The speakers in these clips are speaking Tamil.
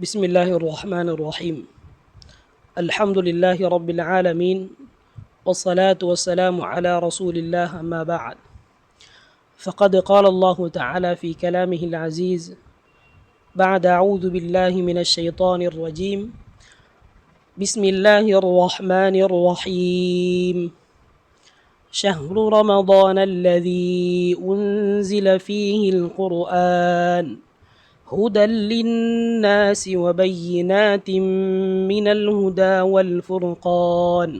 بسم الله الرحمن الرحيم. الحمد لله رب العالمين والصلاة والسلام على رسول الله أما بعد. فقد قال الله تعالى في كلامه العزيز بعد أعوذ بالله من الشيطان الرجيم. بسم الله الرحمن الرحيم. شهر رمضان الذي أنزل فيه القرآن. هدى للناس وبينات من الهدى والفرقان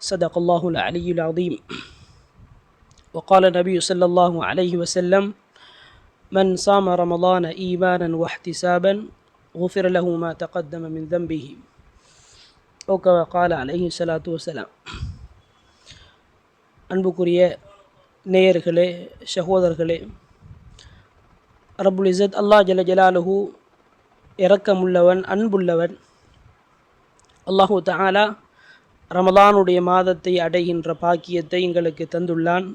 صدق الله العلي العظيم وقال النبي صلى الله عليه وسلم من صام رمضان إيمانا واحتسابا غفر له ما تقدم من ذنبه أو كما قال عليه الصلاة والسلام அன்புக்குரிய நேயர்களே சகோதரர்களே ரபுல் இசத் அல்லாஹ் ஜல ஜலாலுஹு இரக்கமுள்ளவன் அன்புள்ளவன். அல்லாஹு தாலா ரமலானுடைய மாதத்தை அடைகின்ற பாக்கியத்தை எங்களுக்கு தந்துள்ளான்.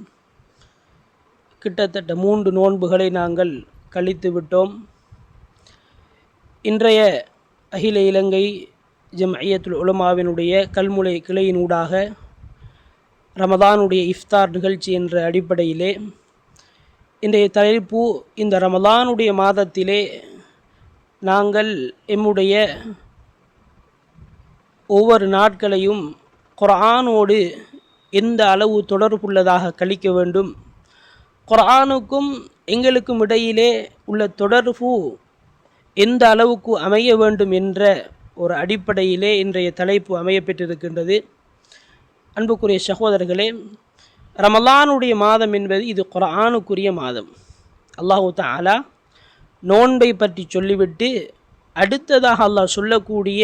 கிட்டத்தட்ட மூன்று நோன்புகளை நாங்கள் கழித்து விட்டோம். இன்றைய அகில இலங்கை ஜம்ஐயத்துல் உலமாவினுடைய கல்முனை கிளையினூடாக ரமதானுடைய இஃப்தார் நிகழ்ச்சி என்ற அடிப்படையிலே இன்றைய தலைப்பு இந்த ரமலானுடைய மாதத்திலே நாங்கள் எம்முடைய ஒவ்வொரு நாட்களையும் குரானோடு எந்த அளவு தொடர்புள்ளதாக கழிக்க வேண்டும்? குரானுக்கும் எங்களுக்கும் இடையிலே உள்ள தொடர்பு எந்த அளவுக்கு அமைய வேண்டும் என்ற ஒரு அடிப்படையிலே இன்றைய தலைப்பு அமையப்பெற்றிருக்கின்றது. அன்புக்குரிய சகோதரர்களே ரமலானுடைய மாதம் என்பது இது குரானுக்குரிய மாதம். அல்லாஹு தாலா நோன்பை பற்றி சொல்லிவிட்டு அடுத்ததாக அல்லாஹ் சொல்லக்கூடிய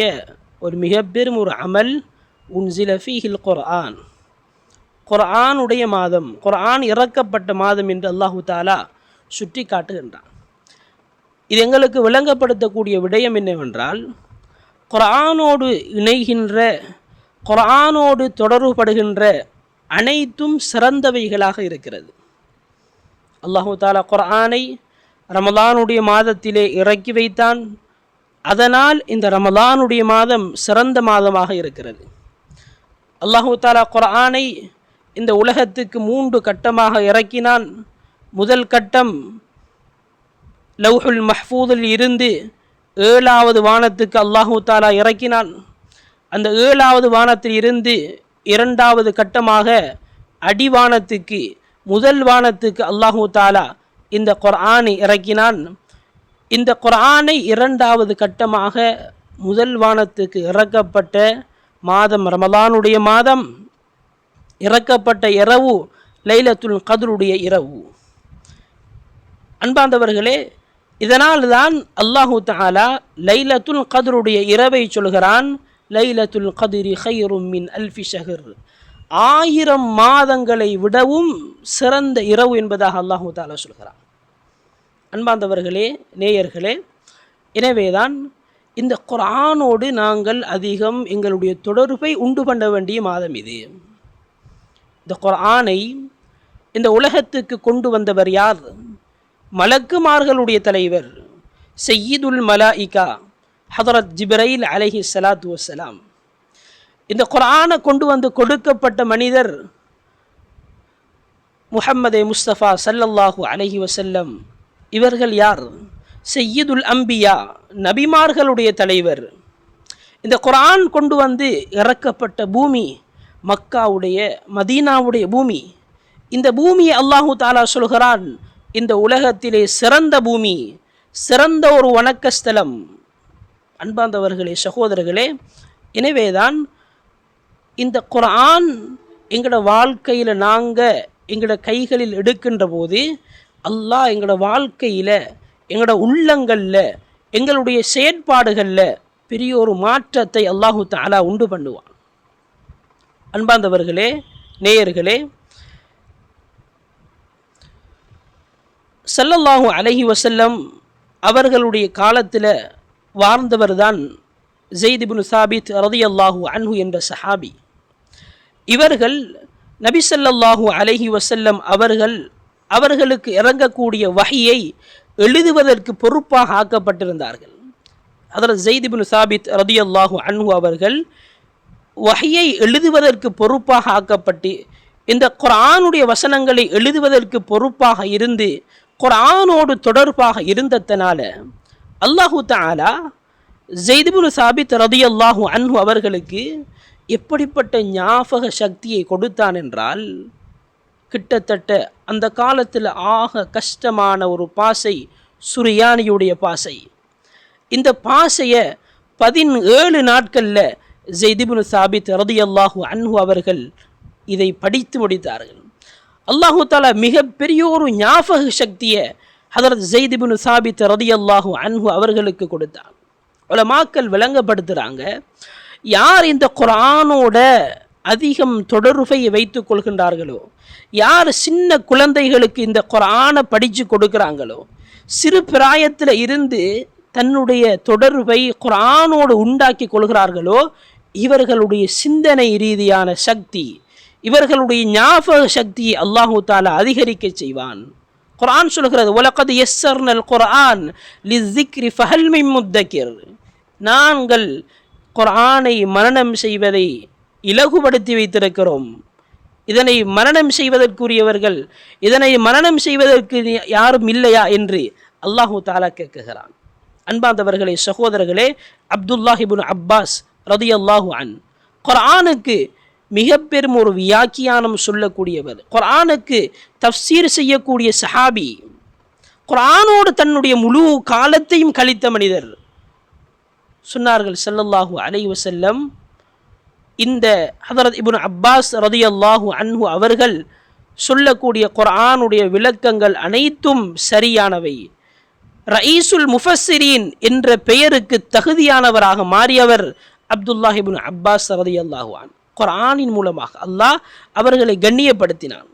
ஒரு மிக பெரும் ஒரு அமல் உன் ஹில் குர்ஆன். குர்ஆனுடைய மாதம் குர்ஆன் இறக்கப்பட்ட மாதம் என்று அல்லாஹு தாலா சுட்டி காட்டுகின்றான் இது எங்களுக்கு விளங்கப்படுத்தக்கூடிய விடயம் என்னவென்றால் குர்ஆனோடு இணைகின்ற குர்ஆனோடு தொடர்புபடுகின்ற அனைத்தும் சிறந்தவைகளாக இருக்கிறது. அல்லாஹு தாலா குர்ஆனை ரமலானுடைய மாதத்திலே இறக்கி வைத்தான். அதனால் இந்த ரமலானுடைய மாதம் சிறந்த மாதமாக இருக்கிறது. அல்லாஹு தாலா குர்ஆனை இந்த உலகத்துக்கு மூன்று கட்டமாக இறக்கினான். முதல் கட்டம் லவ்ஹுல் மஹ்பூதில் இருந்து ஏழாவது வானத்துக்கு அல்லாஹு தாலா இறக்கினான். அந்த ஏழாவது வானத்தில் இருந்து இரண்டாவது கட்டமாக அடிவானத்துக்கு முதல் வானத்துக்கு அல்லாஹூ தாலா இந்த குர்ஆனை இறக்கினான். இந்த குர்ஆனை இரண்டாவது கட்டமாக முதல் வானத்துக்கு இறக்கப்பட்ட மாதம் ரமலானுடைய மாதம் இறக்கப்பட்ட இரவு லைலத்துல் கதருடைய இரவு. அன்பாந்தவர்களே இதனால் தான் அல்லாஹு தாலா லைலத்துல் கதருடைய இரவை சொல்கிறான். லைலத்துல் கதிரி ஹைரும் மின் அல்ஃபி ஷஹர். ஆயிரம் மாதங்களை விடவும் சிறந்த இரவு என்பதாக அல்லாஹு தாலா சொல்கிறான். அன்பாந்தவர்களே நேயர்களே எனவேதான் இந்த குரானோடு நாங்கள் அதிகம் எங்களுடைய தொடர்பை உண்டு பண்ண வேண்டிய மாதம் இது. இந்த குரானை இந்த உலகத்துக்கு கொண்டு வந்தவர் யார்? மலக்குமார்களுடைய தலைவர் செய்யிதுல் மலாயிகா. ஹதரத் ஜிப்ரைல் அலஹி சலாத் வசலாம் இந்த குரானை கொண்டு வந்து கொடுக்கப்பட்ட மனிதர் முஹம்மதே முஸ்தபா சல்லல்லாஹு அலஹி வசல்லம் இவர்கள் யார்? செய்யதுல் அம்பியா நபிமார்களுடைய தலைவர். இந்த குரான் கொண்டு வந்து இறக்கப்பட்ட பூமி மக்காவுடைய மதீனாவுடைய பூமி. இந்த பூமியை அல்லாஹு தாலா சொல்கிறான் இந்த உலகத்திலே சிறந்த பூமி சிறந்த ஒரு வணக்கஸ்தலம். அன்பாந்தவர்களே சகோதரர்களே எனவேதான் இந்த குரான் எங்களோட வாழ்க்கையில் நாங்கள் எங்களோட கைகளில் எடுக்கின்ற போது அல்லாஹ் எங்களோட வாழ்க்கையில் எங்களோட உள்ளங்களில் எங்களுடைய செயற்பாடுகளில் பெரிய ஒரு மாற்றத்தை அல்லாஹு தாலா உண்டு பண்ணுவான். அன்பாந்தவர்களே நேயர்களே செல்லல்லாஹு அலஹி வசல்லம் அவர்களுடைய காலத்தில் வாழ்ந்தவர் தான் ஜெய்திபின் சாபித் ரதியல்லாஹு அன்ஹு என்ற சஹாபி. இவர்கள் நபி ஸல்லல்லாஹு வசல்லம் அவர்கள் அவர்களுக்கு இறங்கக்கூடிய வகையை எழுதுவதற்கு பொறுப்பாக ஆக்கப்பட்டிருந்தார்கள். அதில் ஜெய்திபின் சாபித் ரதியல்லாஹு அன்ஹு அவர்கள் வகையை எழுதுவதற்கு பொறுப்பாக ஆக்கப்பட்டு இந்த குரானுடைய வசனங்களை எழுதுவதற்கு பொறுப்பாக இருந்து குரானோடு தொடர்பாக இருந்ததனால அல்லாஹு தாலா ஜெய்திபுல் சாபித் ரதியல்லாஹு அன்ஹு அவர்களுக்கு எப்படிப்பட்ட ஞாபக சக்தியை கொடுத்தான் என்றால் கிட்டத்தட்ட அந்த காலத்தில் ஆக கஷ்டமான ஒரு பாசை சுரியானியுடைய பாசை. இந்த பாசையை பதினேழு நாட்களில் ஜெய்திபுல் சாபித் ரதியல்லாஹு அன்ஹு அவர்கள் இதை படித்து முடித்தார்கள். அல்லாஹு தாலா மிகப்பெரிய ஒரு ஞாபக சக்தியை ஹதரத் ஜெய்திபின் சாபித் ரதியல்லாஹு அன்ஹு அவர்களுக்கு கொடுத்தார். உலமாக்கள் விளங்கப்படுத்துகிறாங்க யார் இந்த குரானோட அதிகம் தொடர்பை வைத்துக் கொள்கின்றார்களோ யார் சின்ன குழந்தைகளுக்கு இந்த குரானை படித்து கொடுக்குறாங்களோ சிறு பிராயத்தில் இருந்து தன்னுடைய தொடர்பை குரானோடு உண்டாக்கி கொள்கிறார்களோ இவர்களுடைய சிந்தனை ரீதியான சக்தி இவர்களுடைய ஞாபக சக்தியை அல்லாஹு தாலா அதிகரிக்க செய்வான். குரான் சொல்கிறது உலகது எஸ்ஸர்னல் குரான் லிஸ்ஸிக்ரி ஃபஹல்மி முத்தக்கிர். நாங்கள் குரானை மரணம் செய்வதை இலகுபடுத்தி வைத்திருக்கிறோம். இதனை மரணம் செய்வதற்குரியவர்கள் இதனை மரணம் செய்வதற்கு யாரும் இல்லையா என்று அல்லாஹு தாலா கேட்குகிறான். அன்பாந்தவர்களே சகோதரர்களே அப்துல்லாஹிபுன் அப்பாஸ் ரதி அல்லாஹு அன் குரானுக்கு மிக பெரும் ஒரு வியாக்கியானம் சொல்லக்கூடியவர். குரானுக்கு தஃசீர் செய்யக்கூடிய சஹாபி குரானோடு தன்னுடைய முழு காலத்தையும் கழித்த மனிதர். சொன்னார்கள் ஸல்லல்லாஹு அலை வசல்லம் இந்த ஹதரத் இபுன் அப்பாஸ் ரதியல்லாஹு அன்ஹு அவர்கள் சொல்லக்கூடிய குரானுடைய விளக்கங்கள் அனைத்தும் சரியானவை. ரயீசுல் முஃபஸ்ஸிரீன் என்ற பெயருக்கு தகுதியானவராக மாறியவர் அப்துல்லாஹிபின் அப்பாஸ் ரதி அல்லாஹுவான் குரானின் மூலமாக. அல்லாஹ் அவர்களை கண்ணியப்படுத்தினான்.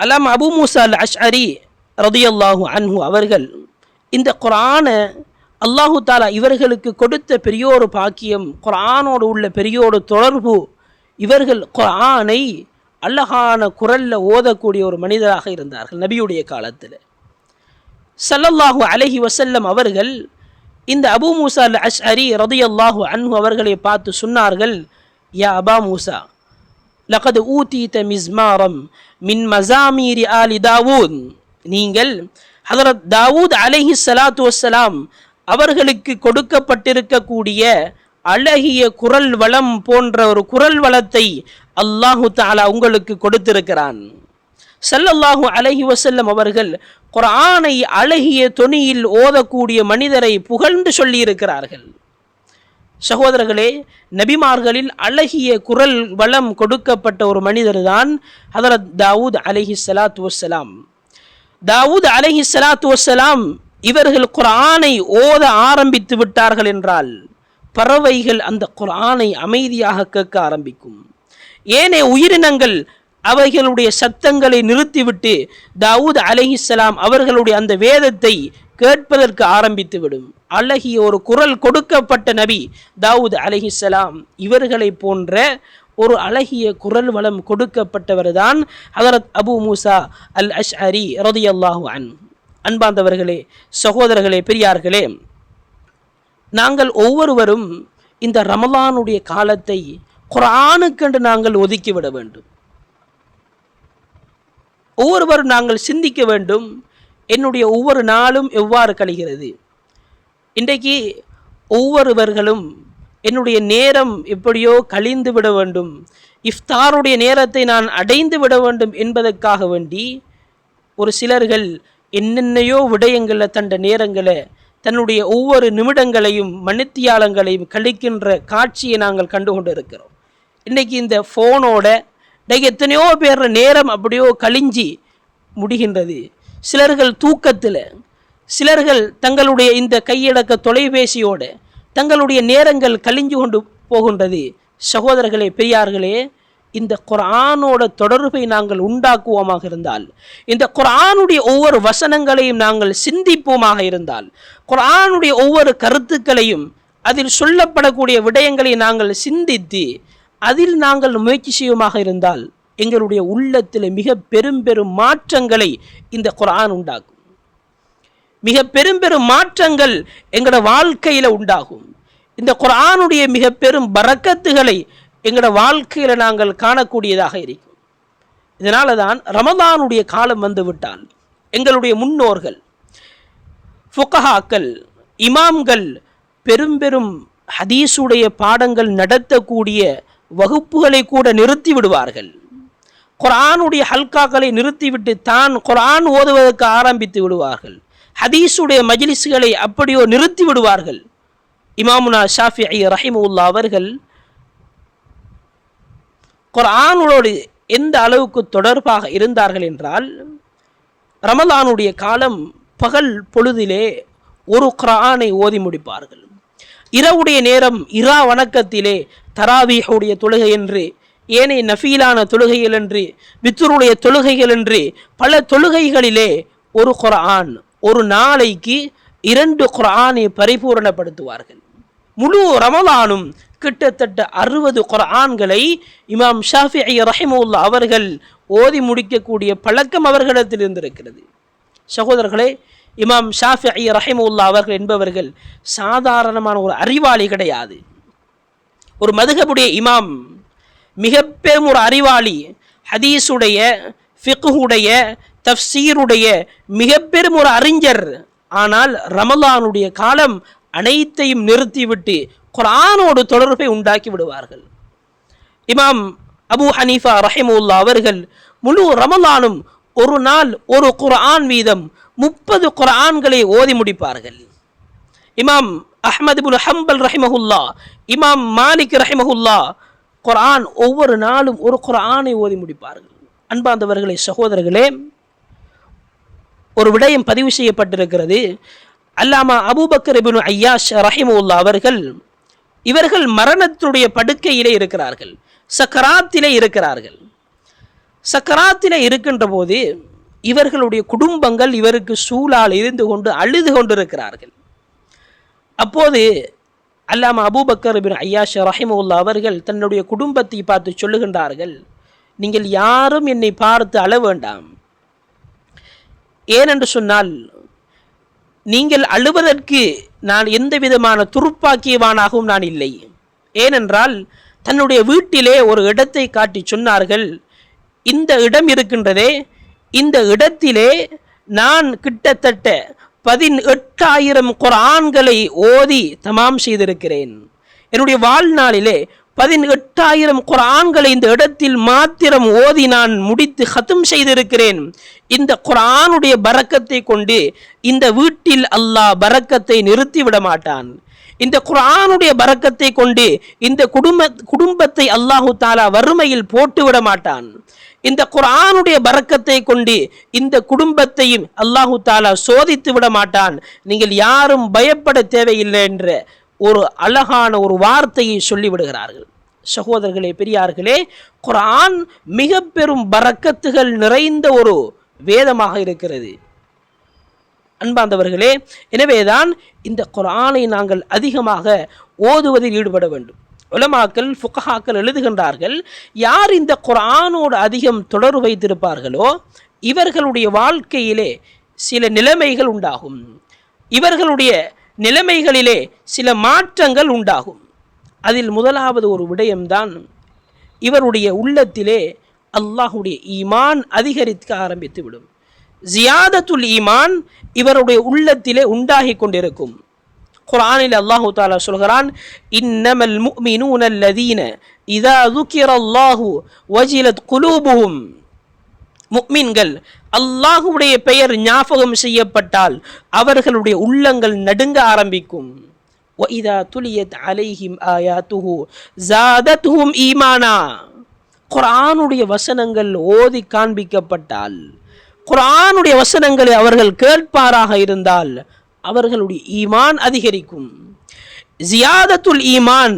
அலாம் அபு மூசா அல் அஷ்அரி ரதியல்லாஹு அன்ஹு அவர்கள் இந்த குரான அல்லாஹு தாலா இவர்களுக்கு கொடுத்த பெரியோரு பாக்கியம் குரானோடு உள்ள பெரியோரு தொடர்பு இவர்கள் குரானை அழகான குரல்ல ஓதக்கூடிய ஒரு மனிதராக இருந்தார்கள் நபியுடைய காலத்தில். சல்லல்லாஹு அலஹி வசல்லம் அவர்கள் இந்த அபு மூசா அல் அஷ்அரி ரதியல்லாஹு அன்ஹு அவர்களை பார்த்து சொன்னார்கள் யா அபா மூசா லகது ஊதீத மிஸ்மாரம் மின் மசாமீரி ஆலி தாவூத். நீங்கள் ஹதரத் தாவூத் அலஹி சலாத்து வசலாம் அவர்களுக்கு கொடுக்கப்பட்டிருக்கக்கூடிய அழகிய குரல் வளம் போன்ற ஒரு குரல் வளத்தை அல்லாஹு தாலா உங்களுக்கு கொடுத்திருக்கிறான். ஸல்லல்லாஹு அலஹி வசல்லம் அவர்கள் குரானை அழகிய தொனியில் ஓதக்கூடிய மனிதரை புகழ்ந்து சொல்லியிருக்கிறார்கள். சகோதரர்களே நபிமார்களில் அழகிய குரல் வளம் கொடுக்கப்பட்ட ஒரு மனிதர் தான் ஹதரத் தாவூத் அலஹி சலாத் வசலாம் தாவூத் அலஹி சலாத் வசலாம் இவர்கள் குரானை ஓத ஆரம்பித்து விட்டார்கள் என்றால் பறவைகள் அந்த குரானை அமைதியாக கேட்க ஆரம்பிக்கும். ஏனைய உயிரினங்கள் அவைகளுடைய சத்தங்களை நிறுத்திவிட்டு தாவூத் அலஹிஸ்லாம் அவர்களுடைய அந்த வேதத்தை கேட்பதற்கு ஆரம்பித்து விடும் அழகிய ஒரு குரல் கொடுக்கப்பட்ட நபி தாவூத் அலஹிஸ்லாம் இவர்களை போன்ற ஒரு அழகிய குரல் வளம் கொடுக்கப்பட்டவர் தான் ஹதரத் அபு மூசா அல் அஷ் அரி ரதியல்லாஹு அன் அன்பார்ந்தவர்களே சகோதரர்களே பெரியார்களே நாங்கள் ஒவ்வொருவரும் இந்த ரமலானுடைய காலத்தை குரானுக்கென்று நாங்கள் ஒதுக்கிவிட வேண்டும். ஒவ்வொருவரும் நாங்கள் சிந்திக்க வேண்டும். என்னுடைய ஒவ்வொரு நாளும் எவ்வாறு கழிகிறது? இன்றைக்கு ஒவ்வொருவர்களும் என்னுடைய நேரம் எப்படியோ கழிந்து விட வேண்டும். இஃப்தாருடைய நேரத்தை நான் அடைந்து விட வேண்டும் என்பதற்காக வேண்டி ஒரு சிலர்கள் என்னென்னையோ விடயங்களில் தண்ட நேரங்களை தன்னுடைய ஒவ்வொரு நிமிடங்களையும் மணித்தியாலங்களையும் கழிக்கின்ற காட்சியை நாங்கள் கண்டு கொண்டு இருக்கிறோம் இன்றைக்கி இந்த ஃபோனோட இன்றைக்கி எத்தனையோ பேர் நேரம் அப்படியோ கழிஞ்சி முடிகின்றது. சிலர்கள் தூக்கத்தில் சிலர்கள் தங்களுடைய இந்த கையடக்க தொலைபேசியோடு தங்களுடைய நேரங்கள் கழிஞ்சு கொண்டு போகின்றது. சகோதரர்களே பெரியார்களே இந்த குரானோட தொடர்பை நாங்கள் உண்டாக்குவோமாக இருந்தால் இந்த குரானுடைய ஒவ்வொரு வசனங்களையும் நாங்கள் சிந்திப்போமாக இருந்தால் குரானுடைய ஒவ்வொரு கருத்துக்களையும் அதில் சொல்லப்படக்கூடிய விடயங்களை நாங்கள் சிந்தித்து அதில் நாங்கள் முயற்சி செய்யுமாக இருந்தால் எங்களுடைய உள்ளத்தில் மிக பெரும் பெரும் மாற்றங்களை இந்த குரான் உண்டாகும் மிக பெரும் பெரும் மாற்றங்கள் எங்களோட வாழ்க்கையில் உண்டாகும். இந்த குரானுடைய மிக பெரும் பறக்கத்துகளை எங்களோட வாழ்க்கையில் நாங்கள் காணக்கூடியதாக இருக்கும். இதனால தான் ரமதானுடைய காலம் வந்துவிட்டால் எங்களுடைய முன்னோர்கள் ஃபுகஹாக்கள் இமாம்கள் பெரும் பெரும் ஹதீஸுடைய பாடங்கள் நடத்தக்கூடிய வகுப்புகளை கூட நிறுத்தி விடுவார்கள். குரானுடைய ஹல்காக்களை நிறுத்திவிட்டு தான் குரான் ஓதுவதற்கு ஆரம்பித்து விடுவார்கள். ஹதீஸுடைய மஜ்லிஸ்களை அப்படியோ நிறுத்தி விடுவார்கள். இமாமுனா ஷாஃபி ரஹிமுல்லா அவர்கள் குரானோடு எந்த அளவுக்கு தொடர்பாக இருந்தார்கள் என்றால் ரமலானுடைய காலம் பகல் பொழுதிலே ஒரு குரானை ஓதி முடிப்பார்கள். இரவுடைய நேரம் இரா வணக்கத்திலே தராவீஹுடைய தொழுகை என்று ஏனைய நஃபீலான தொழுகைகள் என்று வித்துருடைய தொழுகைகள் என்று பல தொழுகைகளிலே ஒரு குரான் ஒரு நாளைக்கு இரண்டு குரானை பரிபூரணப்படுத்துவார்கள். முழு ரமலானும் கிட்டத்தட்ட அறுபது குரான்களை இமாம் ஷாஃபி ரஹிமுல்லா அவர்கள் ஓதி முடிக்கக்கூடிய பழக்கம் அவர்களிடத்தில் இருந்திருக்கிறது. சகோதரர்களே இமாம் ஷாஃபி ரஹிமுல்லா அவர்கள் என்பவர்கள் சாதாரணமான ஒரு அறிவாளி கிடையாது. ஒரு மதுகபுடைய இமாம் மிக பெரும் ஒரு அறிவாளி ஹதீஸுடைய ஃபிக்குடைய தஃப்சீருடைய மிக பெரும் ஒரு அறிஞர். ஆனால் ரமலானுடைய காலம் அனைத்தையும் நிறுத்திவிட்டு குரானோடு தொடர்பை உண்டாக்கி விடுவார்கள். இமாம் அபு ஹனீஃபா ரஹிமுல்லா அவர்கள் முழு ரமலானும் ஒரு நாள் ஒரு குர்ஆன் வீதம் முப்பது குரான்களை ஓதி முடிப்பார்கள். இமாம் அஹமது புல் ஹம்பல் ரஹிமஹுல்லா இமாம் மாலிக் ரஹிமஹுல்லா குரான் ஒவ்வொரு நாளும் ஒரு குரானை ஓதி முடிப்பார்கள். அன்பாந்தவர்களே சகோதரர்களே ஒரு விடயம் பதிவு செய்யப்பட்டிருக்கிறது. அல்லாமா அபூபக்கர் இபின் ஐயாஷ் ரஹிமுல்லா அவர்கள் இவர்கள் மரணத்துடைய படுக்கையிலே இருக்கிறார்கள் சக்கராத்திலே இருக்கிறார்கள். சக்கராத்திலே இருக்கின்ற போது இவர்களுடைய குடும்பங்கள் இவருக்கு சூழால் இருந்து கொண்டு அழுது கொண்டிருக்கிறார்கள். அப்போது அல்லாம அபூபக்கர் பின் ஐயாஷ் ரஹிமுல்லா அவர்கள் தன்னுடைய குடும்பத்தை பார்த்து சொல்லுகின்றார்கள் நீங்கள் யாரும் என்னை பார்த்து அழ வேண்டாம். ஏனென்று சொன்னால் நீங்கள் அழுவதற்கு நான் எந்த விதமான துருப்பாக்கியவானாகவும் நான் இல்லை. ஏனென்றால் தன்னுடைய வீட்டிலே ஒரு இடத்தை காட்டி சொன்னார்கள் இந்த இடம் இருக்கின்றதே இந்த இடத்திலே நான் கிட்டத்தட்ட பதினெட்டாயிரம் குரான்களை ஓதி தமாம் செய்திருக்கிறேன். என்னுடைய வாழ்நாளிலே பதினெட்டாயிரம் குரான்களை இந்த இடத்தில் மாத்திரம் ஓதி நான் முடித்து ஹத்தும் செய்திருக்கிறேன். இந்த குரானுடைய பறக்கத்தை கொண்டு இந்த வீட்டில் அல்லாஹ் பறக்கத்தை நிறுத்தி விட மாட்டான். இந்த குரானுடைய பறக்கத்தை கொண்டு இந்த குடும்ப குடும்பத்தை அல்லாஹு தாலா வறுமையில் போட்டு விட மாட்டான். இந்த குரானுடைய பறக்கத்தை கொண்டு இந்த குடும்பத்தையும் அல்லாஹு தாலா சோதித்து விட மாட்டான். நீங்கள் யாரும் பயப்பட தேவையில்லை என்ற ஒரு அழகான ஒரு வார்த்தையை சொல்லிவிடுகிறார்கள். சகோதரர்களே பெரியார்களே குரான் மிக பெரும் பறக்கத்துகள் நிறைந்த ஒரு வேதமாக இருக்கிறது. அன்பார்ந்தவர்களே எனவேதான் இந்த குரானை நாங்கள் அதிகமாக ஓதுவதில் ஈடுபட வேண்டும். உலமாக்கள் ஃபுக்கஹாக்கள் எழுதுகின்றார்கள் யார் இந்த குரானோடு அதிகம் தொடர்பு வைத்திருப்பார்களோ இவர்களுடைய வாழ்க்கையிலே சில நிலைமைகள் உண்டாகும். இவர்களுடைய நிலைமைகளிலே சில மாற்றங்கள் உண்டாகும். அதில் முதலாவது ஒரு விடயம்தான் இவருடைய உள்ளத்திலே அல்லாஹுடைய ஈமான் அதிகரிக்க ஆரம்பித்து விடும் ஜியாதத்துல் ஈமான் இவருடைய உள்ளத்திலே உண்டாகி கொண்டிருக்கும். குரானில் அல்லாஹு தாலா சொல்கிறான் இன்னமல் முக்மினூன் அல்லதீன இதா துக்கிர் அல்லாஹு வஜிலத் குலூபுகும் முக்மீன்கள் அல்லாஹுடைய பெயர் ஞாபகம் செய்யப்பட்டால் அவர்களுடைய உள்ளங்கள் நடுங்க ஆரம்பிக்கும். وَإِذَا تُلِيَتْ عَلَيْهِمْ آيَاتُهُ زَادَتْهُمْ ஈமானா. குரானுடைய வசனங்கள் ஓதி காண்பிக்கப்பட்டால் குரானுடைய வசனங்களை அவர்கள் கேட்பாராக இருந்தால் அவர்களுடைய ஈமான் அதிகரிக்கும். ஜியாதத்துல் ஈமான்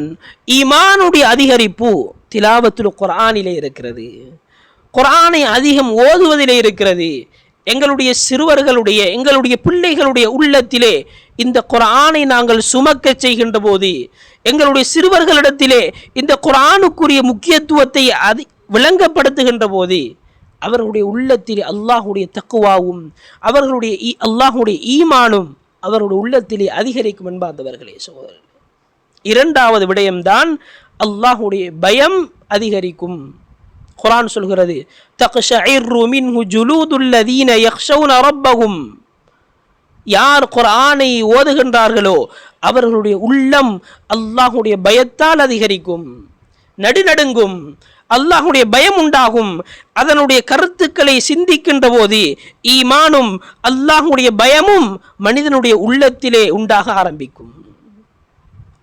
ஈமானுடைய அதிகரிப்பு திலாவத்துல் குரானிலே இருக்கிறது. குரானை அதிகம் ஓதுவதிலே இருக்கிறது. எங்களுடைய சிறுவர்களுடைய எங்களுடைய பிள்ளைகளுடைய உள்ளத்திலே இந்த குரானை நாங்கள் சுமக்க செய்கின்ற போது எங்களுடைய சிறுவர்களிடத்திலே இந்த குரானுக்குரிய முக்கியத்துவத்தை அதி விளங்கப்படுத்துகின்ற போது அவர்களுடைய உள்ளத்தில் அல்லாஹுடைய தக்குவாவும் அவர்களுடைய ஈ- அல்லாஹுடைய ஈமானும் அவருடைய உள்ளத்திலே அதிகரிக்கும் என்பார்ந்தவர்களே சகோதரர்களே. இரண்டாவது விடயம்தான் அல்லாஹுடைய பயம் அதிகரிக்கும். குரான் சொல்கிறது தக்ஷஇர்ரு மின்ஹு யார் குரானை ஓதுகின்றார்களோ அவர்களுடைய உள்ளம் அல்லாஹுடைய பயத்தால் அதிகரிக்கும். நடுநடுங்கும். அல்லாஹுடைய பயம் உண்டாகும். அதனுடைய கருத்துக்களை சிந்திக்கின்ற போது ஈமானும் அல்லாஹுடைய பயமும் மனிதனுடைய உள்ளத்திலே உண்டாக ஆரம்பிக்கும்.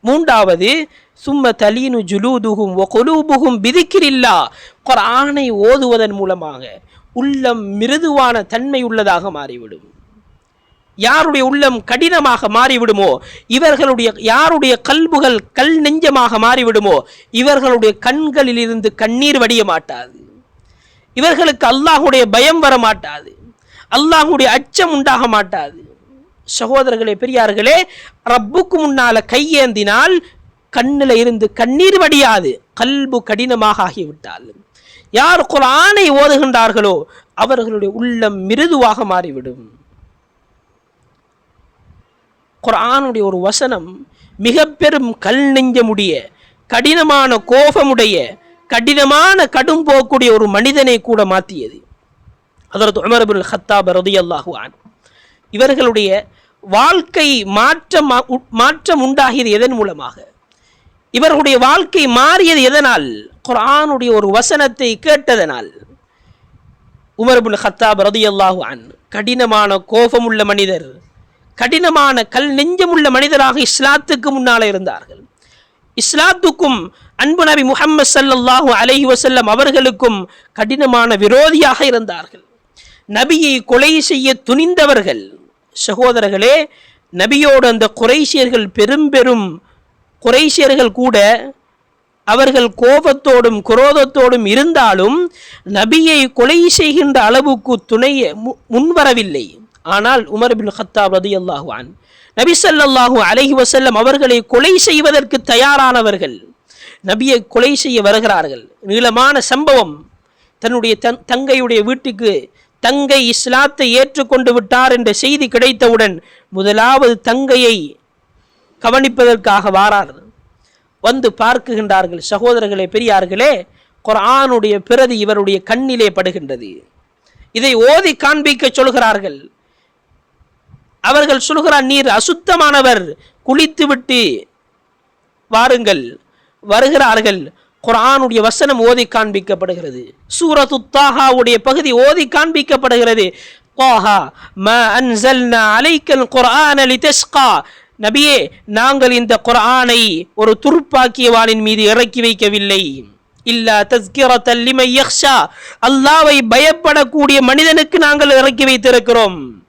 மூன்றாவது சும்ம தலீனு ஜுலூதுகும் ஒ கொலூபுகும் பிதிக்கிரில்லா. குர்ஆனை ஓதுவதன் மூலமாக உள்ளம் மிருதுவான தன்மை உள்ளதாக மாறிவிடும். யாருடைய உள்ளம் கடினமாக மாறிவிடுமோ இவர்களுடைய யாருடைய கல்புகள் கல் நெஞ்சமாக மாறிவிடுமோ இவர்களுடைய கண்களில் இருந்து கண்ணீர் வடிய மாட்டாது. இவர்களுக்கு அல்லாஹுடைய பயம் வர மாட்டாது. அல்லாஹுடைய அச்சம் உண்டாக மாட்டாது. சகோதரர்களே பெரியார்களே ரப்புக்கு முன்னால கையேந்தினால் கண்ணில் இருந்து கண்ணீர் வடியாது கல்பு கடினமாக ஆகிவிட்டால். யார் குரானை ஓதுகின்றார்களோ அவர்களுடைய உள்ளம் மிருதுவாக மாறிவிடும். குரானுடைய ஒரு வசனம் மிக பெரும் கல் நெஞ்சமுடைய கடினமான கோபமுடைய கடினமான கடும் போக்கூடிய ஒரு மனிதனை கூட மாற்றியது அதற்கு உமர் பின் ஹத்தாப் ரதி அல்லாஹுவான் இவர்களுடைய வாழ்க்கை மாற்றம் மாற்றம் உண்டாகியது எதன் மூலமாக? இவர்களுடைய வாழ்க்கை மாறியது எதனால்? குரானுடைய ஒரு வசனத்தை கேட்டதனால். உமர் பின் ஹத்தாப் ரதி அல்லாஹுவான் கடினமான கோபமுள்ள மனிதர் கடினமான கல் நெஞ்சமுள்ள மனிதராக இஸ்லாத்துக்கு முன்னால் இருந்தார்கள். இஸ்லாத்துக்கும் அன்பு நபி முஹம்மது சல்லாஹூ அலஹி வசல்லம் அவர்களுக்கும் கடினமான விரோதியாக இருந்தார்கள். நபியை கொலை செய்ய துணிந்தவர்கள். சகோதரர்களே நபியோடு அந்த குறைசியர்கள் பெரும் பெரும் குறைசியர்கள் கூட அவர்கள் கோபத்தோடும் குரோதத்தோடும் இருந்தாலும் நபியை கொலை செய்கின்ற அளவுக்கு துணை மு- முன்வரவில்லை. ஆனால் உமர் பின் ஹத்தாப் ரதி அல்லாஹுவான் நபி ஸல்லல்லாஹு அலைஹி அவர்களை கொலை செய்வதற்கு தயாரானவர்கள். நபியை கொலை செய்ய வருகிறார்கள். நீளமான சம்பவம். தன்னுடைய தன் தங்கையுடைய வீட்டுக்கு தங்கை இஸ்லாத்தை ஏற்றுக்கொண்டு விட்டார் என்ற செய்தி கிடைத்தவுடன் முதலாவது தங்கையை கவனிப்பதற்காக வாரார். வந்து பார்க்குகின்றார்கள். சகோதரர்களே பெரியார்களே குரானுடைய பிரதி இவருடைய கண்ணிலே படுகின்றது. இதை ஓதி காண்பிக்க சொல்கிறார்கள். அவர்கள் சொல்கிறார் நீர் அசுத்தமானவர். குளித்துவிட்டு வாருங்கள். வருகிறார்கள். குரானுடைய வசனம் ஓதி காண்பிக்கப்படுகிறது. சூரத்து தாஹாவுடைய பகுதி ஓதி காண்பிக்கப்படுகிறது. தாஹா ம அன்சல்னா அலைக்கல் குர்ஆன தெஸ்கா நபியே நாங்கள் இந்த குரானை ஒரு துருப்பாக்கியவானின் மீது இறக்கி வைக்கவில்லை. இல்லா தஸ்கிரத்தல் லிமன் யக்ஷா அல்லாவை பயப்படக்கூடிய மனிதனுக்கு நாங்கள் இறக்கி வைத்திருக்கிறோம்.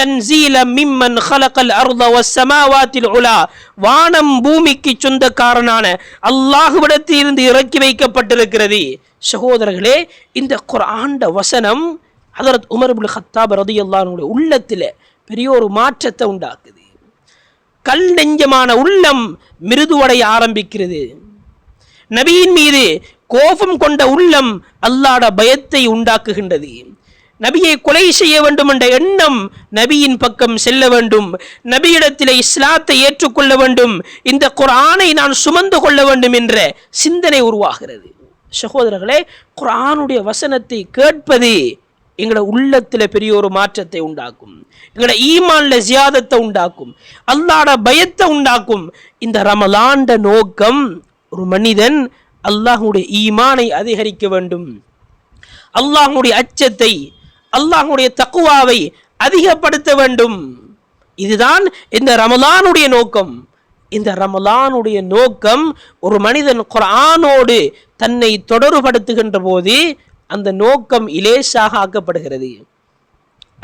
தன்சீல மிம்மன் ஹலகல் அருத வசமாவாத்தில் உலா வானம் பூமிக்கு சொந்தக்காரனான அல்லாஹுவிடத்தில் இருந்து இறக்கி வைக்கப்பட்டிருக்கிறது. சகோதரர்களே இந்த குராண்ட வசனம் ஹதரத் உமர் இப்னு ஹத்தாப் ரதியல்லாஹுடைய உள்ளத்தில் பெரிய ஒரு மாற்றத்தை உண்டாக்குது. கல் நெஞ்சமான உள்ளம் மிருதுவடைய ஆரம்பிக்கிறது. நபியின் மீது கோபம் கொண்ட உள்ளம் அல்லாட பயத்தை உண்டாக்குகின்றது. நபியை கொலை செய்ய வேண்டும் என்ற எண்ணம் நபியின் பக்கம் செல்ல வேண்டும். நபியிடத்திலே இஸ்லாத்தை ஏற்றுக்கொள்ள வேண்டும். இந்த குரானை நான் சுமந்து கொள்ள வேண்டும் என்ற சிந்தனை உருவாகிறது. சகோதரர்களே குரானுடைய வசனத்தை கேட்பது எங்களோட உள்ளத்தில் பெரிய ஒரு மாற்றத்தை உண்டாக்கும். எங்களோட ஈமான்ல ஜியாதத்தை உண்டாக்கும். அல்லாட பயத்தை உண்டாக்கும். இந்த ரமலாண்ட நோக்கம் ஒரு மனிதன் அல்லாஹுடைய ஈமானை அதிகரிக்க வேண்டும். அல்லாஹுடைய அச்சத்தை அல்லாஹுடைய தக்குவாவை அதிகப்படுத்த வேண்டும். இதுதான் இந்த ரமலானுடைய நோக்கம். இந்த ரமலானுடைய நோக்கம் ஒரு மனிதன் குரானோடு தன்னை தொடர்படுத்துகின்ற போது அந்த நோக்கம் இலேசாக ஆக்கப்படுகிறது.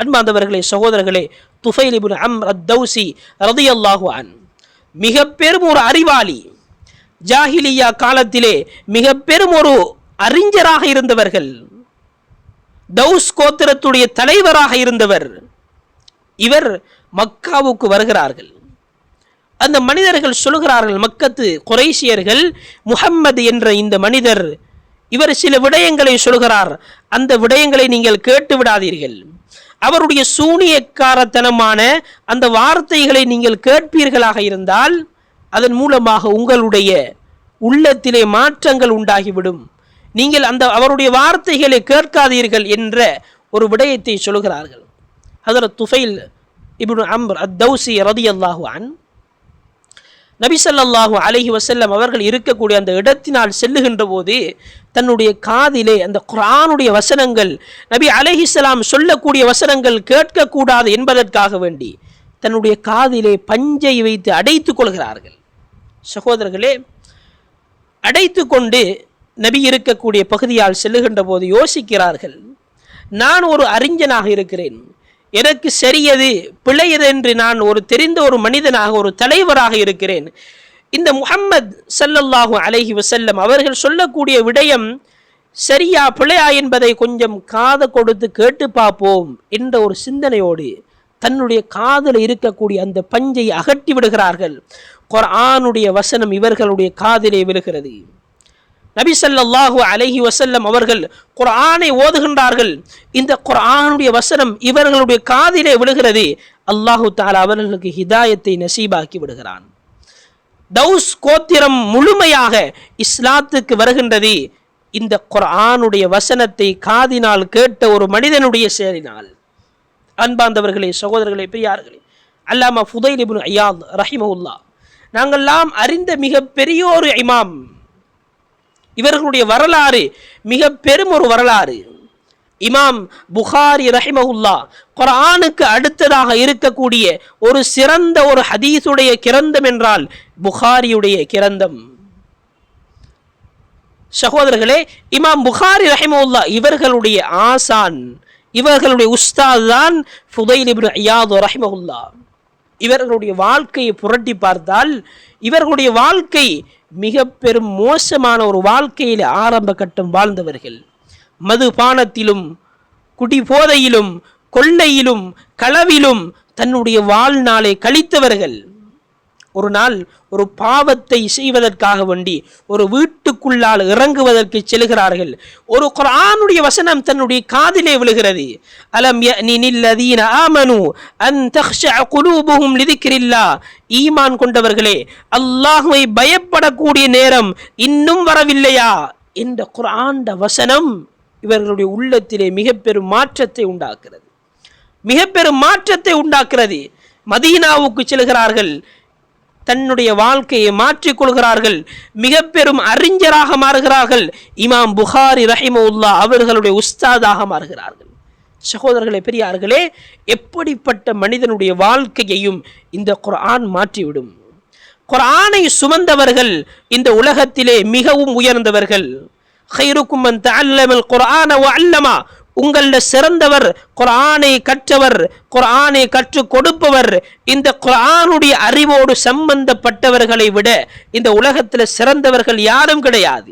அன்பாந்தவர்களே சகோதரர்களே துஃபைல் இப்னு அம்ர் அத்தௌசி ரதியல்லாஹு மிக பெரும் ஒரு அறிவாளி. ஜாஹிலியா காலத்திலே மிக பெரும் ஒரு அறிஞராக இருந்தவர்கள். தௌஸ் கோத்திரத்துடைய தலைவராக இருந்தவர் இவர் மக்காவுக்கு வருகிறார்கள். அந்த மனிதர்கள் சொல்கிறார்கள் மக்கத்து குறைசியர்கள் முகம்மது என்ற இந்த மனிதர் இவர் சில விடயங்களை சொல்கிறார். அந்த விடயங்களை நீங்கள் கேட்டு விடாதீர்கள். அவருடைய சூனியக்காரத்தனமான அந்த வார்த்தைகளை நீங்கள் கேட்பீர்களாக இருந்தால் அதன் மூலமாக உங்களுடைய உள்ளத்திலே மாற்றங்கள் உண்டாகிவிடும். நீங்கள் அந்த அவருடைய வார்த்தைகளை கேட்காதீர்கள் என்ற ஒரு விடயத்தை சொல்கிறார்கள் அதில் துஃபைல் இப்னு அம்ர் அத் தௌசி ரதியல்லாஹு அன். நபி ஸல்லல்லாஹு அலைஹி அவர்கள் இருக்கக்கூடிய அந்த இடத்தினால் செல்லுகின்ற போது தன்னுடைய காதிலே அந்த குரானுடைய வசனங்கள் நபி அலஹிஸ்லாம் சொல்லக்கூடிய வசனங்கள் கேட்கக்கூடாது என்பதற்காக வேண்டி தன்னுடைய காதிலே பஞ்சை வைத்து அடைத்துக் கொள்கிறார்கள். சகோதரர்களே அடைத்து கொண்டு நபி இருக்கக்கூடிய பகுதியால் செல்லுகின்ற போது யோசிக்கிறார்கள் நான் ஒரு அறிஞனாக இருக்கிறேன். எனக்கு சரியது பிழையது என்று நான் ஒரு தெரிந்த ஒரு மனிதனாக ஒரு தலைவராக இருக்கிறேன். இந்த முகம்மது சல்லல்லாஹு அலஹி வசல்லம் அவர்கள் சொல்லக்கூடிய விடயம் சரியா பிழையா என்பதை கொஞ்சம் காத கொடுத்து கேட்டு பார்ப்போம் என்ற ஒரு சிந்தனையோடு தன்னுடைய காதில் இருக்கக்கூடிய அந்த பஞ்சை அகற்றி விடுகிறார்கள். குரானுடைய வசனம் இவர்களுடைய காதிலே விழுகிறது. நபி சல்லாஹூ அலஹி வசல்லம் அவர்கள் குரானை ஓதுகின்றார்கள். இந்த குரானுடைய வசனம் இவர்களுடைய காதிலே விழுகிறது. அல்லாஹு தாலா அவர்களுக்கு ஹிதாயத்தை நசீபாக்கி விடுகிறான். தௌஸ் கோத்திரம் முழுமையாக இஸ்லாத்துக்கு வருகின்றது. இந்த குரானுடைய வசனத்தை காதினால் கேட்ட ஒரு மனிதனுடைய செயலினால் அன்பாந்தவர்களே சகோதரர்களே பெரியார்களே அல்லாமா ஃபுதைலிபுன் இப்னு ஐயாத் ரஹிமவுல்லா நாங்கள்லாம் அறிந்த மிக பெரியோரு இமாம். இவர்களுடைய வரலாறு மிக பெரும் ஒரு வரலாறு. இமாம் புகாரி ரஹிமஹுல்லா குரானுக்கு அடுத்ததாக இருக்கக்கூடிய ஒரு சிறந்த ஒரு ஹதீஸுடைய கிரந்தம் என்றால் புகாரியுடைய கிரந்தம். சகோதரர்களே இமாம் புகாரி ரஹிமவுல்லா இவர்களுடைய ஆசான் இவர்களுடைய உஸ்தாத் தான் ஃபுதைல் இப்னு ஐயாத் ரஹிமஹுல்லா இவர்களுடைய வாழ்க்கையை புரட்டி பார்த்தால் இவர்களுடைய வாழ்க்கை மிக பெரும் மோசமான ஒரு வாழ்க்கையில் ஆரம்ப கட்டம் வாழ்ந்தவர்கள். மதுபானத்திலும் குடிபோதையிலும் கொள்ளையிலும் களவிலும் தன்னுடைய வாழ்நாளை கழித்தவர்கள். ஒரு நாள் ஒரு பாவத்தை செய்வதற்காக வேண்டி ஒரு வீட்டுக்குள்ளால் இறங்குவதற்கு செல்கிறார்கள். ஒரு குரானுடைய வசனம் தன்னுடைய காதிலே விழுகிறது. அலம் யனில்லதீன ஆமனு அன் தக்ஷஅ குலூபுஹும் லிதிக்ரில்லா. ஈமான் கொண்டவர்களே அல்லாஹுவை பயப்படக்கூடிய நேரம் இன்னும் வரவில்லையா? என்ற குராண்ட வசனம் இவர்களுடைய உள்ளத்திலே மிக பெரும் மாற்றத்தை உண்டாக்குறது மிக பெரும் மாற்றத்தை உண்டாக்குறது மதீனாவுக்கு செல்கிறார்கள். தன்னுடைய வாழ்க்கையை மாற்றிக்கொள்கிறார்கள் மிக பெரும் அறிஞராக மாறுகிறார்கள் இமாம் புகாரி ரஹிமவுல்லா அவர்களுடைய உஸ்தாதாக மாறுகிறார்கள் சகோதரர்களே பெரியார்களே எப்படிப்பட்ட மனிதனுடைய வாழ்க்கையையும் இந்த குர்ஆன் மாற்றிவிடும் குர்ஆனை சுமந்தவர்கள் இந்த உலகத்திலே மிகவும் உயர்ந்தவர்கள் خيركم من تعلم القرآن وعلمه உங்களில் சிறந்தவர் குரானை கற்றவர் குரானை கற்றுக் கொடுப்பவர் இந்த குரானுடைய அறிவோடு சம்பந்தப்பட்டவர்களை விட இந்த உலகத்தில் சிறந்தவர்கள் யாரும் கிடையாது.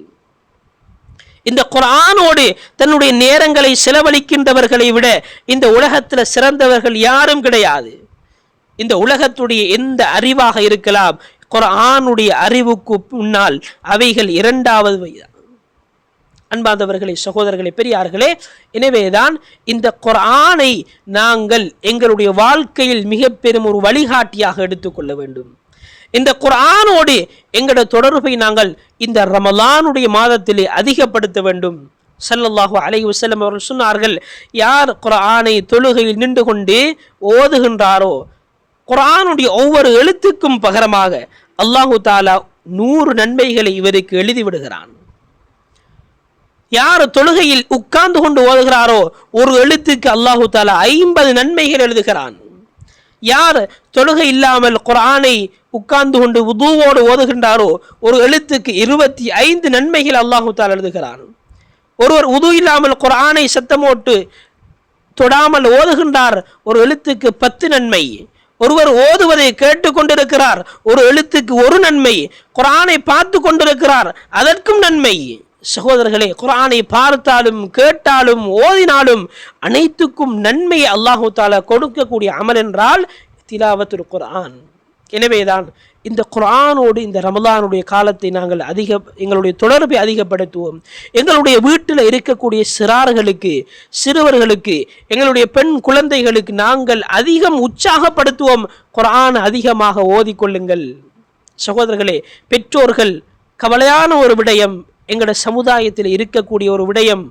இந்த குரானோடு தன்னுடைய நேரங்களை செலவழிக்கின்றவர்களை விட இந்த உலகத்தில் சிறந்தவர்கள் யாரும் கிடையாது. இந்த உலகத்துடைய எந்த அறிவாக இருக்கலாம் குரானுடைய அறிவுக்கு முன்னால் அவைகள் இரண்டாவது வைதான் அன்பார்ந்தவர்களே சகோதரர்களே பெரியார்களே எனவேதான் இந்த குரானை நாங்கள் எங்களுடைய வாழ்க்கையில் மிக பெரும் ஒரு வழிகாட்டியாக எடுத்துக்கொள்ள வேண்டும். இந்த குரானோடு எங்களோட தொடர்பை நாங்கள் இந்த ரமலானுடைய மாதத்திலே அதிகப்படுத்த வேண்டும். சல்லல்லாஹு அலை வஸல்லம் அவர்கள் சொன்னார்கள் யார் குரானை தொழுகையில் நின்று கொண்டு ஓதுகின்றாரோ குரானுடைய ஒவ்வொரு எழுத்துக்கும் பகரமாக அல்லாஹு தாலா நூறு நன்மைகளை இவருக்கு எழுதி விடுகிறான். யார் தொழுகையில் உட்கார்ந்து கொண்டு ஓதுகிறாரோ ஒரு எழுத்துக்கு அல்லாஹு தாலா ஐம்பது நன்மைகள் எழுதுகிறான். யார் தொழுகை இல்லாமல் குரானை உட்கார்ந்து கொண்டு உதுவோடு ஓதுகின்றாரோ ஒரு எழுத்துக்கு இருபத்தி ஐந்து நன்மைகள் அல்லாஹு தாலா எழுதுகிறான். ஒருவர் உது இல்லாமல் குரானை சத்தமோட்டு தொடாமல் ஓதுகின்றார் ஒரு எழுத்துக்கு பத்து நன்மை. ஒருவர் ஓதுவதை கேட்டுக்கொண்டிருக்கிறார் ஒரு எழுத்துக்கு ஒரு நன்மை. குரானை பார்த்து கொண்டிருக்கிறார் அதற்கும் நன்மை. சகோதரர்களே குரானை பார்த்தாலும் கேட்டாலும் ஓதினாலும் அனைத்துக்கும் நன்மை அல்லாஹு தாலா கொடுக்கக்கூடிய அமல் என்றால் திலாவத்துல் குரான் எனவேதான் இந்த குரானோடு இந்த ரமலானுடைய காலத்தை நாங்கள் அதிக எங்களுடைய தொடர்பை அதிகப்படுத்துவோம். எங்களுடைய வீட்டில் இருக்கக்கூடிய சிறார்களுக்கு சிறுவர்களுக்கு எங்களுடைய பெண் குழந்தைகளுக்கு நாங்கள் அதிகம் உற்சாகப்படுத்துவோம். குரான் அதிகமாக ஓதிக்கொள்ளுங்கள். சகோதரர்களே பெற்றோர்கள் கவலையான ஒரு விடயம் எங்களோட சமுதாயத்தில் இருக்கக்கூடிய ஒரு விடயம்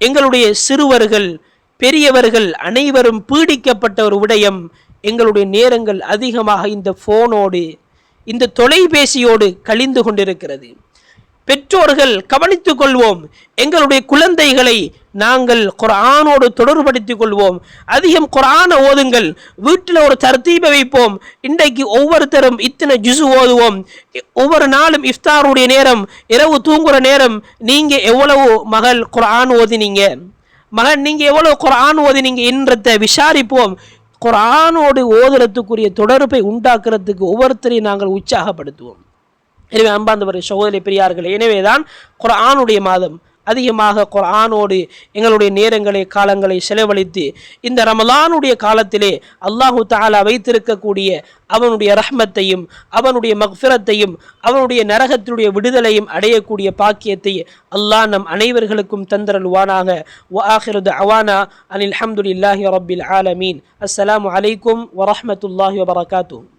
எங்களுடைய சிறுவர்கள் பெரியவர்கள் அனைவரும் பீடிக்கப்பட்ட ஒரு விடயம் எங்களுடைய நேரங்கள் அதிகமாக இந்த ஃபோனோடு இந்த தொலைபேசியோடு கழிந்து கொண்டிருக்கிறது. பெற்றோர்கள் கவனித்துக் கொள்வோம். எங்களுடைய குழந்தைகளை நாங்கள் குரானோடு தொடர்படுத்திக் கொள்வோம். அதிகம் குரானை ஓதுங்கள். வீட்டில் ஒரு தர்த்தீபை வைப்போம். இன்றைக்கு ஒவ்வொருத்தரும் இத்தனை ஜுசு ஓதுவோம். ஒவ்வொரு நாளும் இஃப்தாருடைய நேரம் இரவு தூங்குற நேரம். நீங்கள் எவ்வளவு மகள் குரான் ஓதினீங்க? மகன் நீங்கள் எவ்வளவு குரான் ஓதினீங்க என்றதை விசாரிப்போம். குரானோடு ஓதுறதுக்குரிய தொடர்பை உண்டாக்குறதுக்கு ஒவ்வொருத்தரையும் நாங்கள் உற்சாகப்படுத்துவோம். எனவே அன்பார்ந்தவர் சகோதரி பெரியார்களே எனவேதான் குரானுடைய மாதம் அதிகமாக குரானோடு எங்களுடைய நேரங்களை காலங்களை செலவழித்து இந்த ரமலானுடைய காலத்திலே அல்லாஹு தாலா வைத்திருக்கக்கூடிய அவனுடைய ரஹ்மத்தையும் அவனுடைய மக்ஃபிரத்தையும் அவனுடைய நரகத்தினுடைய விடுதலையும் அடையக்கூடிய பாக்கியத்தை அல்லாஹ் நம் அனைவர்களுக்கும் தந்தரல்வானாக வாஹிரது அவானா தஅவானா அனில் ஹம்துலில்லாஹி ரபில் ஆலமீன். அஸ்லாம் அலைக்கும் வரமத்துல்லாஹி வபரகாத்துஹு.